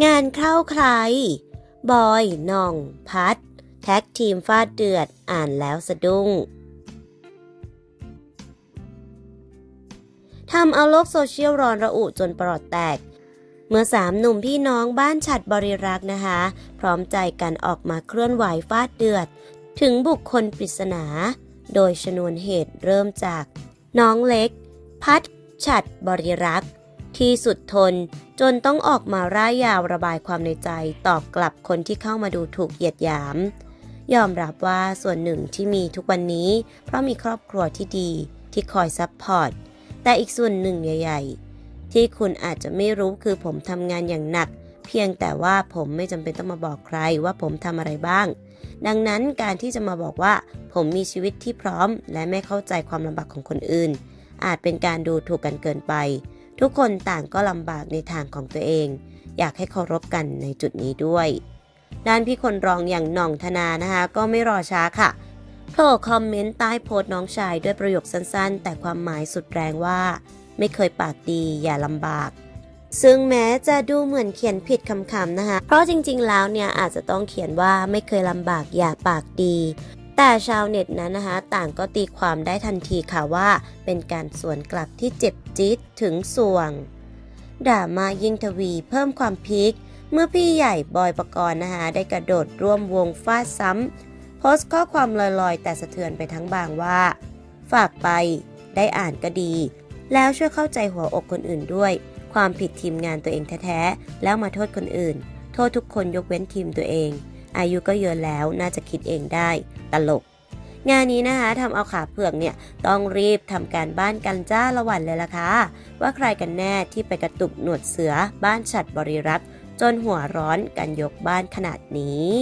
งานเข้าใคร บอยน่อง พัด แท็กทีมฟาดเดือด อ่านแล้วสะดุ้งทำเอาโลกโซเชียลร้อนระอุจนปลอดแตก เมื่อสามหนุ่มพี่น้องบ้านฉัดบริรักษ์นะคะ พร้อมใจกันออกมาเคลื่อนไหวฟาดเดือด ถึงบุคคลปริศนา โดยชนวนเหตุเริ่มจาก น้องเล็ก พัดฉัดบริรักษ์ที่สุดทน จนต้องออกมาร่ายยาวระบายความในใจตอบกลับคนที่เข้ามาดูถูกเหยียดหยาม ยอมรับว่าส่วนหนึ่งที่มีทุกวันนี้ เพราะมีครอบครัวที่ดีที่คอยซัพพอร์ต แต่อีกส่วนหนึ่งใหญ่ ๆ ที่คุณอาจจะไม่รู้คือผมทำงานอย่างหนัก เพียงแต่ว่าผมไม่จำเป็นต้องมาบอกใครว่าผมทำอะไรบ้าง ดังนั้นการที่จะมาบอกว่า ผมมีชีวิตที่พร้อม และไม่เข้าใจความลำบากของคนอื่น อาจเป็นการดูถูกกันเกินไป ทุกคนต่างก็ลำบากในทางของตัวเอง อยากให้เคารพกันในจุดนี้ด้วย ด้านพี่คนรองอย่างหน่องธนานะคะ ก็ไม่รอช้าค่ะโผล่คอมเมนต์ใต้โพสต์น้องชายด้วยประโยคสั้นๆ แต่ความหมายสุดแรงว่า ไม่เคยปากดีอย่าลำบาก ซึ่งแม้จะดูเหมือนเขียนผิดคำๆนะคะ เพราะจริงๆแล้วเนี่ยอาจจะต้องเขียนว่าไม่เคยลำบากอย่าปากดี แต่ชาวเน็ตนั้นนะคะ ต่างก็ตีความได้ทันทีค่ะว่า เป็นการสวนกลับที่เจ็บจี๊ดถึงสวงด่ามายิ่งทวีเพิ่มความพีคเมื่อพี่ใหญ่บอยประกรณ์นะคะได้กระโดดร่วมวงฟาดซ้ำโพสต์ข้อความลอยๆ แต่สะเทือนไปทั้งบางว่า ฝากไป ได้อ่านก็ดี แล้วช่วยเข้าใจหัวอกคนอื่นด้วย ความผิดทีมงานตัวเองแท้ๆแล้วมาโทษคนอื่น โทษทุกคนยกเว้นทีมตัวเอง อายุก็เยอะแล้วน่าจะคิดเองได้ตลก งานนี้นะคะทำเอาขาเผือกเนี่ยต้องรีบทำการบ้านกันจ้าละวันเลยล่ะค่ะว่าใครกันแน่ที่ไปกระตุกหนวดเสือบ้านฉัดบริรักษ์จนหัวร้อนกันยกบ้านขนาดนี้